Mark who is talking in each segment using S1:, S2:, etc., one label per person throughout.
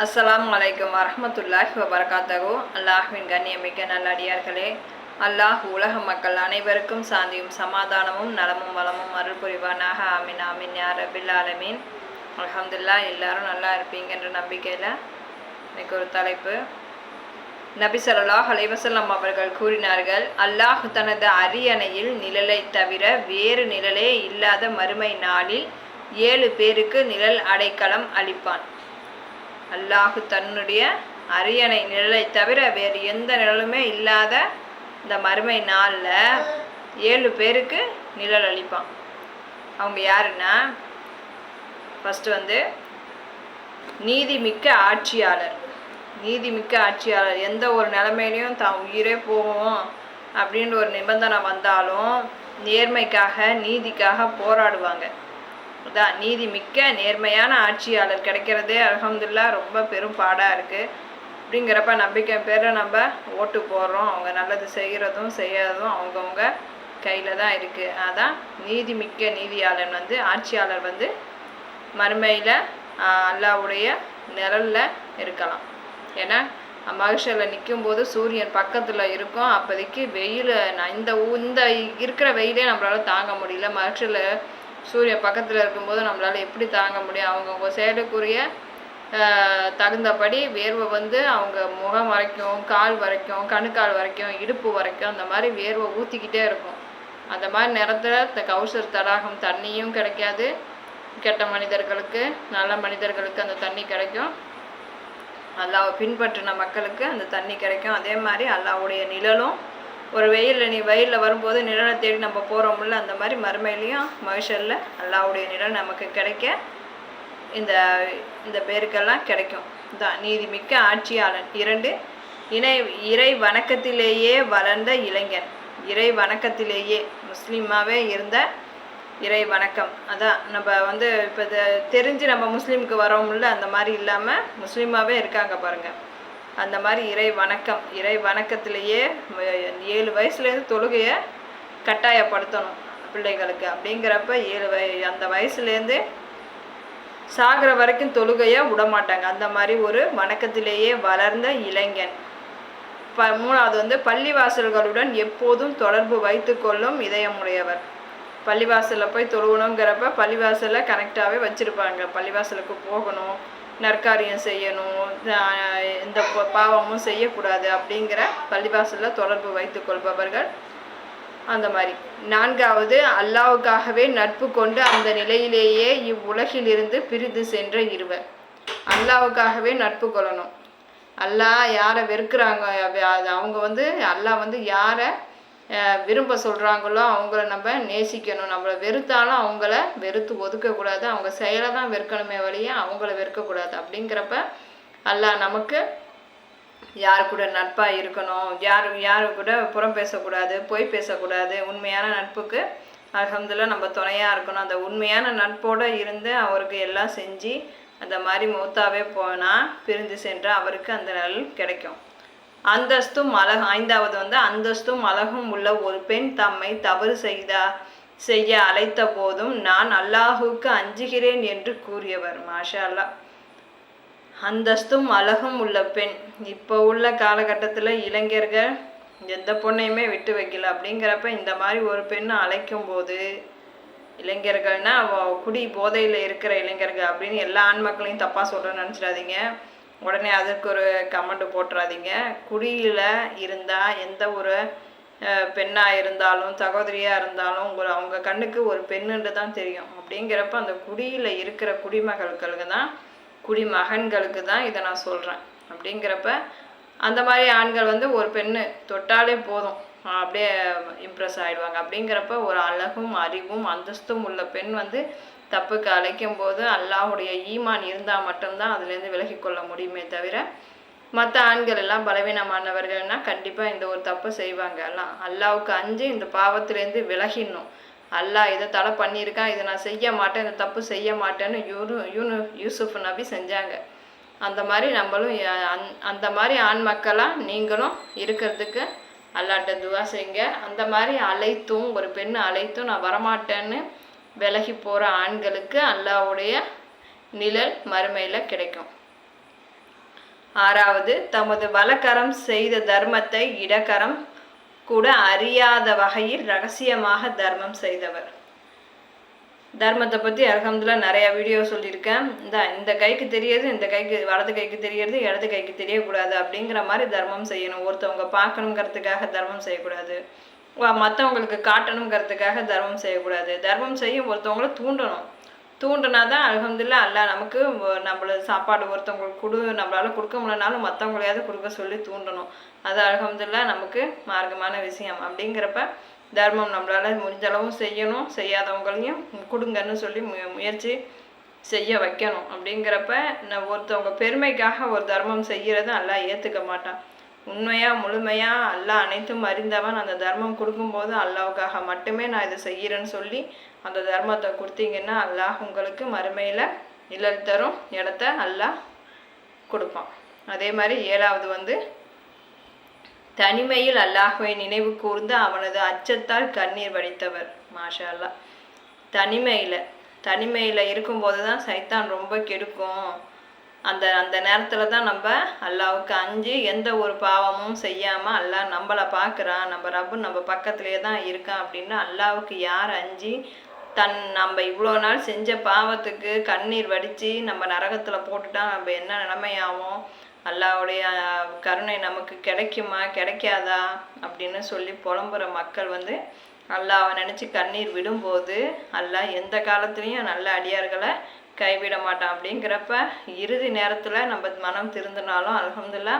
S1: அஸ்லாம் அலைக்கும் வரமத்துல்லாஹி வபரகாத்தகு அல்லாஹ்வின் கண்ணியமிக்க நல்லடியார்களே அல்லாஹ் உலக மக்கள் அனைவருக்கும் சாந்தியும் சமாதானமும் நலமும் வளமும் அருள் புரிவானாக. அமீன் ஆமீன் யார் அபில் ஆலமீன். அலமதுல்லா எல்லாரும் நல்லா இருப்பீங்கன்ற நம்பிக்கையில் இன்னைக்கு ஒரு தலைப்பு. நபி ஸல்லல்லாஹு அலைவசல்லம் அவர்கள் கூறினார்கள் அல்லாஹ் தனது அரியணையில் நிழலை தவிர வேறு நிழலே இல்லாத மறுமை நாளில் ஏழு பேருக்கு நிழல் அடைக்கலம் அளிப்பான். அல்லாஹு தன்னுடைய அரியணை நிழலை தவிர வேறு எந்த நிழலுமே இல்லாத இந்த மறுமை நாளில் ஏழு பேருக்கு நிழல் அளிப்பான். அவங்க யாருன்னா? ஃபஸ்ட்டு வந்து நீதிமிக்க ஆட்சியாளர். நீதிமிக்க ஆட்சியாளர். எந்த ஒரு நிலைமையிலையும் தான் உயிரே போவோம் அப்படின்ற ஒரு நிபந்தனை வந்தாலும் நேர்மைக்காக நீதிக்காக போராடுவாங்க. அதான் நீதி மிக்க நேர்மையான ஆட்சியாளர் கிடைக்கிறதே அலமதுல்லா ரொம்ப பெரும் பாடாக இருக்குது அப்படிங்கிறப்ப நம்பிக்கை பேரில் நம்ம ஓட்டு போடுறோம். அவங்க நல்லது செய்கிறதும் செய்யாததும் அவங்கவுங்க கையில் தான் இருக்குது அதான் நீதி மிக்க நீதியாளன் வந்து ஆட்சியாளர் வந்து மறுமையில் அல்லாவுடைய நிழலில் இருக்கலாம். ஏன்னா மகிழ்ச்சியில் நிற்கும்போது சூரியன் பக்கத்தில் இருக்கும். அப்போதைக்கு வெயில் இந்த இந்த இருக்கிற வெயிலே நம்மளால தாங்க முடியல. மகிழ்ச்சியில் சூரியன் பக்கத்தில் இருக்கும்போது நம்மளால் எப்படி தாங்க முடியும்? அவங்கவுங்க செயலுக்குரிய தகுந்தபடி வேர்வை வந்து அவங்க முகம் வரைக்கும் கால் வரைக்கும் கணுக்கால் வரைக்கும் இடுப்பு வரைக்கும் அந்த மாதிரி வேர்வை ஊற்றிக்கிட்டே இருக்கும். அந்த மாதிரி நேரத்தில் இந்த கௌசர் தடாகம் தண்ணியும் கிடைக்காது. கெட்ட மனிதர்களுக்கு நல்ல மனிதர்களுக்கு அந்த தண்ணி கிடைக்கும். அல்லாவை பின்பற்றின மக்களுக்கு அந்த தண்ணி கிடைக்கும். அதே மாதிரி அல்லாவுடைய நிழலும் ஒரு வெயிலில் நீ வெயிலில் வரும்போது நிழலை தேடி நம்ம போகிறோம்ல அந்த மாதிரி மறுமையிலையும் மகிஷரில் அல்லாவுடைய நிழல் நமக்கு கிடைக்க இந்த இந்த பேருக்கெல்லாம் கிடைக்கும். தான் நீதிமிக்க ஆட்சியாளன். இரண்டு இணை இறை வணக்கத்திலேயே வளர்ந்த இளைஞன். இறை வணக்கத்திலேயே முஸ்லீமாகவே இருந்த இறை வணக்கம். அதான் நம்ம வந்து இப்போ தெரிஞ்சு நம்ம முஸ்லீமுக்கு வரோம்ல அந்த மாதிரி இல்லாமல் முஸ்லீமாகவே இருக்காங்க பாருங்கள் அந்த மாதிரி இறை வணக்கம் இறை வணக்கத்திலேயே ஏழு வயசுலேருந்து தொழுகையை கட்டாயப்படுத்தணும் பிள்ளைகளுக்கு. அப்படிங்கிறப்ப ஏழு வய அந்த வயசுலேருந்து சாகிற வரைக்கும் தொழுகையை விடமாட்டாங்க. அந்த மாதிரி ஒரு வணக்கத்திலேயே வளர்ந்த இளைஞன். ப மூணாவது வந்து பள்ளிவாசல்களுடன் எப்போதும் தொடர்பு வைத்துக்கொள்ளும் இதயமுடையவர். பள்ளிவாசலில் போய் தொழுகணுங்கிறப்ப பள்ளிவாசலில் கனெக்டாகவே வச்சுருப்பாங்க. பள்ளிவாசலுக்கு போகணும். நற்காரியம் செய்யணும் எந்த பாவமும் செய்யக்கூடாது அப்படிங்கிற பள்ளிவாசலில் தொடர்பு வைத்துக்கொள்பவர்கள் அந்த மாதிரி. நான்காவது அல்லாவுக்காகவே நட்பு கொண்டு அந்த நிலையிலேயே இவ்வுலகிலிருந்து பிரிந்து சென்ற இருவர். அல்லாவுக்காகவே நட்பு கொள்ளணும். அல்லாஹ் யாரை வெறுக்கிறாங்க? அது அவங்க வந்து அல்லாஹ் வந்து யாரை விரும்ப சொல்கிறாங்களோ அவங்கள நம்ம நேசிக்கணும். நம்மளை வெறுத்தாலும் அவங்கள வெறுத்து ஒதுக்கக்கூடாது அவங்க செயலை தான் வெறுக்கணுமே வழிய அவங்கள வெறுக்கக்கூடாது அப்படிங்கிறப்ப அல்லாஹ் நமக்கு யார் கூட நட்பாக இருக்கணும்? யார் யார் கூட புறம் பேசக்கூடாது? பொய் பேசக்கூடாது? உண்மையான நட்புக்கு அல்ஹம்துலில்லாஹ் நம்ம துணையாக இருக்கணும். அந்த உண்மையான நட்போடு இருந்து அவருக்கு எல்லாம் செஞ்சு அந்த மாதிரி மூத்தாவே போனால் பிரிந்து சென்று அவருக்கு அந்த நல் கிடைக்கும். அந்தஸ்தும் அழகும் ஐந்தாவது வந்து அந்தஸ்தும் அழகும் உள்ள ஒரு பெண் தம்மை தவறு செய்தா செய்ய அழைத்த போதும் நான் அல்லாஹுக்கு அஞ்சுகிறேன் என்று கூறியவர். மாஷா அல்லாஹ் அந்தஸ்தும் அழகும் உள்ள பெண். இப்போ உள்ள காலகட்டத்தில் இளைஞர்கள் எந்த பொண்ணையுமே விட்டு வைக்கல. அப்படிங்கிறப்ப இந்த மாதிரி ஒரு பெண்ணை அழைக்கும் போது இளைஞர்கள்னா குடி போதையில் இருக்கிற இளைஞர்கள் அப்படின்னு எல்லா ஆண் மக்களையும் தப்பாக சொல்ல நினச்சிடாதீங்க. உடனே அதுக்கு ஒரு கமெண்ட் போட்டுறாதீங்க. குடியில் இருந்தால் எந்த ஒரு பெண்ணாக இருந்தாலும் சகோதரியாக இருந்தாலும் ஒரு அவங்க கண்ணுக்கு ஒரு பெண்ணுன்ட்டு தான் தெரியும். அப்படிங்கிறப்ப அந்த குடியில் இருக்கிற குடிமகளுக்களுக்கு தான் குடிமகன்களுக்கு தான் இதை நான் சொல்கிறேன் அப்படிங்கிறப்ப அந்த மாதிரி ஆண்கள் வந்து ஒரு பெண்ணு தொட்டாலே போதும். அப்படியே இம்ப்ரெஸ் ஆகிடுவாங்க அப்படிங்கிறப்ப ஒரு அழகும் அறிவும் அந்தஸ்தும் உள்ள பெண் வந்து தப்புக்கு அழைக்கும் போது அல்லாஹுடைய ஈமான் இருந்தால் மட்டும்தான் அதுலேருந்து விலகி கொள்ள முடியுமே தவிர மற்ற ஆண்கள் எல்லாம் பலவீனமானவர்கள்னா கண்டிப்பாக இந்த ஒரு தப்பு செய்வாங்க. எல்லாம் அல்லாவுக்கு அஞ்சு இந்த பாவத்திலேருந்து விலகிடணும். அல்லாஹ் இதை தடை பண்ணியிருக்கான் இதை நான் செய்ய மாட்டேன் இந்த தப்பு செய்ய மாட்டேன்னு யூனு யூனு யூசுஃப் நபி செஞ்சாங்க. அந்த மாதிரி நம்மளும் அந்- அந்த மாதிரி ஆண் மக்களாக நீங்களும் இருக்கிறதுக்கு அல்லாட்ட துவா செய்யுங்க. அந்த மாதிரி அழைத்தும் ஒரு பெண் அழைத்தும் நான் வரமாட்டேன்னு விலகி போகிற ஆண்களுக்கு அல்லாவுடைய நிழல் மறுமையில் கிடைக்கும். ஆறாவது தமது வலக்கரம் செய்த தர்மத்தை இடக்கரம் கூட அறியாத வகையில் ரகசியமாக தர்மம் செய்தவர். தர்மத்தை பற்றி அலகம்துல்லா நிறையா வீடியோ சொல்லியிருக்கேன். இந்த இந்த கைக்கு தெரியாது இந்த கைக்கு வலது கைக்கு தெரியறது இடது கைக்கு தெரியக்கூடாது அப்படிங்கிற மாதிரி தர்மம் செய்யணும். ஒருத்தவங்க பார்க்கணுங்கிறதுக்காக தர்மம் செய்யக்கூடாது. மற்றவங்களுக்கு காட்டணுங்கிறதுக்காக தர்மம் செய்யக்கூடாது. தர்மம் செய்ய ஒருத்தவங்கள தூண்டணும். தூண்டினா தான் அலகம்துல்லா அல்ல நமக்கு நம்மள சாப்பாடு ஒருத்தவங்களுக்கு கொடு நம்மளால் கொடுக்க முடியலனாலும் மற்றவங்களையாவது கொடுக்க சொல்லி தூண்டணும். அது அலகம்துல்லா நமக்கு மார்க்கமான விஷயம். அப்படிங்கிறப்ப தர்மம் நம்மளால் முடிஞ்ச அளவும் செய்யணும். செய்யாதவங்களையும் கொடுங்கன்னு சொல்லி மு முயற்சி செய்ய வைக்கணும். அப்படிங்கிறப்ப நான் ஒருத்தவங்க பெருமைக்காக ஒரு தர்மம் செய்கிறத நல்லா ஏற்றுக்க மாட்டான். உண்மையாக முழுமையாக அல்லா அனைத்தும் அறிந்தவன். அந்த தர்மம் கொடுக்கும்போது அல்லாவுக்காக மட்டுமே நான் இதை செய்கிறேன்னு சொல்லி அந்த தர்மத்தை கொடுத்தீங்கன்னா அல்லாஹ் உங்களுக்கு மறுமையில் நிழல் தரும். இடத்த அல்லாஹ் கொடுப்பான். அதே மாதிரி ஏழாவது வந்து தனிமையில் அல்லாஹுவை நினைவு கூர்ந்து அவனது அச்சத்தால் கண்ணீர் வடித்தவர். மாஷா அல்லா தனிமையில் தனிமையில் இருக்கும்போது தான் சைத்தான் ரொம்ப கெடுக்கும். அந்த அந்த நேரத்தில் தான் நம்ம அல்லாவுக்கு அஞ்சு எந்த ஒரு பாவமும் செய்யாமல் அல்லாஹ் நம்மளை பார்க்குறான் நம்ம ரப்பு நம்ம பக்கத்துலேயே தான் இருக்கான் அப்படின்னு அல்லாவுக்கு யார் அஞ்சு? தன் நம்ம இவ்வளோ நாள் செஞ்ச பாவத்துக்கு கண்ணீர் வடித்து நம்ம நரகத்தில் போட்டுட்டா நம்ம என்ன நிலைமையாகும் அல்லாவுடைய கருணை நமக்கு கிடைக்குமா? கிடைக்காதா? அப்படின்னு சொல்லி புலம்புற மக்கள் வந்து அல்லாவை நினச்சி கண்ணீர் விடும்போது அல்லாஹ் எந்த காலத்துலேயும் நல்ல அடியார்களை கைவிட மாட்டான் அப்படிங்கிறப்ப இறுதி நேரத்தில் நம்ம மனம் திருந்தினாலும் அலகம்துல்லா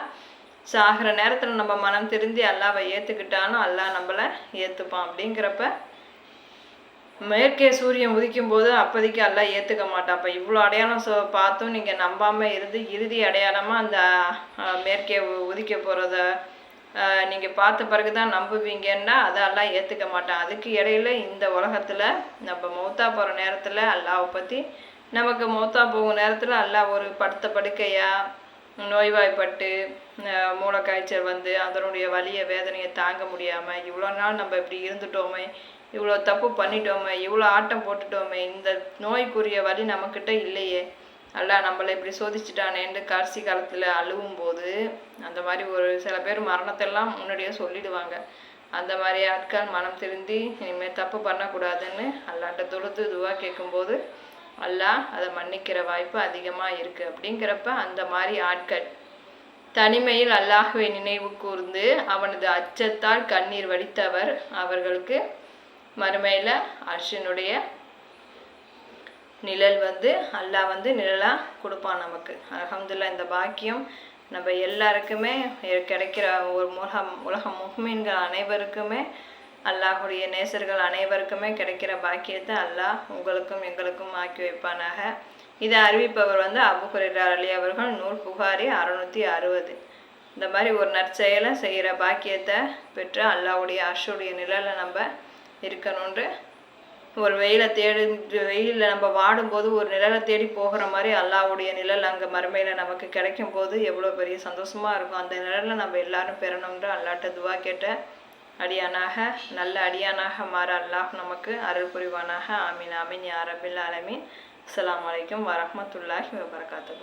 S1: சாகிற நேரத்தில் நம்ம மனம் திருந்தி அல்லாவை ஏற்றுக்கிட்டாலும் அல்லாஹ் நம்மளை ஏற்றுப்பான் அப்படிங்கிறப்ப மேற்கே சூரியன் உதிக்கும் போது அப்போதைக்கு எல்லாம் ஏற்றுக்க மாட்டான். அப்போ இவ்வளோ அடையாளம் சொ பார்த்தும் நீங்கள் நம்பாமல் இருந்து இறுதி அடையாளமாக அந்த மேற்கே உதிக்க போகிறத நீங்கள் பார்த்த பிறகு தான் நம்புவீங்கன்னா அதெல்லாம் ஏற்றுக்க மாட்டான். அதுக்கு இடையில இந்த உலகத்தில் நம்ம மௌத்தா போகிற நேரத்தில் அல்லாவை பற்றி நமக்கு மௌத்தா போகும் நேரத்தில் நல்லா ஒரு படுத்த படுக்கையாக நோய்வாய்ப்பட்டு மூளைக்காய்ச்சல் வந்து அதனுடைய வலியை வேதனையை தாங்க முடியாமல் இவ்வளோ நாள் நம்ம இப்படி இருந்துட்டோமே இவ்வளோ தப்பு பண்ணிட்டோமே இவ்வளோ ஆட்டம் போட்டுட்டோமே இந்த நோய்க்குரிய வழி நம்மக்கிட்ட இல்லையே. அல்ல நம்மளை இப்படி சோதிச்சுட்டானேன்னு கடைசி காலத்தில் அழுவும் போது அந்த மாதிரி ஒரு சில பேர் மரணத்தெல்லாம் முன்னாடியே சொல்லிடுவாங்க. அந்த மாதிரி ஆட்கள் மனம் திருந்தி இனிமேல் தப்பு பண்ணக்கூடாதுன்னு அல்லாட்ட தொழுத்து இதுவாக கேட்கும்போது அல்லா அதை மன்னிக்கிற வாய்ப்பு அதிகமாக இருக்குது அப்படிங்கிறப்ப அந்த மாதிரி ஆட்கள் தனிமையில் அல்லாஹுவை நினைவு கூர்ந்து அவனது அச்சத்தால் கண்ணீர் வடித்தவர் அவர்களுக்கு மறுமையில் அர்ஷனுடைய நிழல் வந்து அல்லாஹ் வந்து நிழலாக கொடுப்பான் நமக்கு. அலமதுல்லா இந்த பாக்கியம் நம்ம எல்லாருக்குமே கிடைக்கிற ஒரு உலகம் உலக முகமீன்கள் அனைவருக்குமே அல்லாஹுடைய நேசர்கள் அனைவருக்குமே கிடைக்கிற பாக்கியத்தை அல்லாஹ் உங்களுக்கும் எங்களுக்கும் ஆக்கி வைப்பானாக. இதை அறிவிப்பவர் வந்து அபுஹுரர் அலி அவர்கள் நூல் புகாரி அறுநூற்றி அறுபது. இந்த மாதிரி ஒரு நற்செயலை செய்கிற பாக்கியத்தை பெற்று அல்லாவுடைய அர்ஷுடைய நிழலை நம்ம இருக்கணும்ன்று ஒரு வெயிலை தேடி வெயிலில் நம்ம வாடும்போது ஒரு நிழலை தேடி போகிற மாதிரி அல்லாவுடைய நிழல் அங்கே மறுமையில் நமக்கு கிடைக்கும் போது எவ்வளோ பெரிய சந்தோஷமாக இருக்கும். அந்த நிழலை நம்ம எல்லாரும் பெறணுன்ற அல்லாட்ட துவா கேட்டேன் அடியானாக நல்ல அடியானாக மாற அல்லாஹ் நமக்கு அருள் புரிவானாக. ஆமீன் ஆமீன் யாரபில் அலமீன் அஸ்லாம் வலைக்கம் வரமத்துல்லாஹி வபரகாத்தூ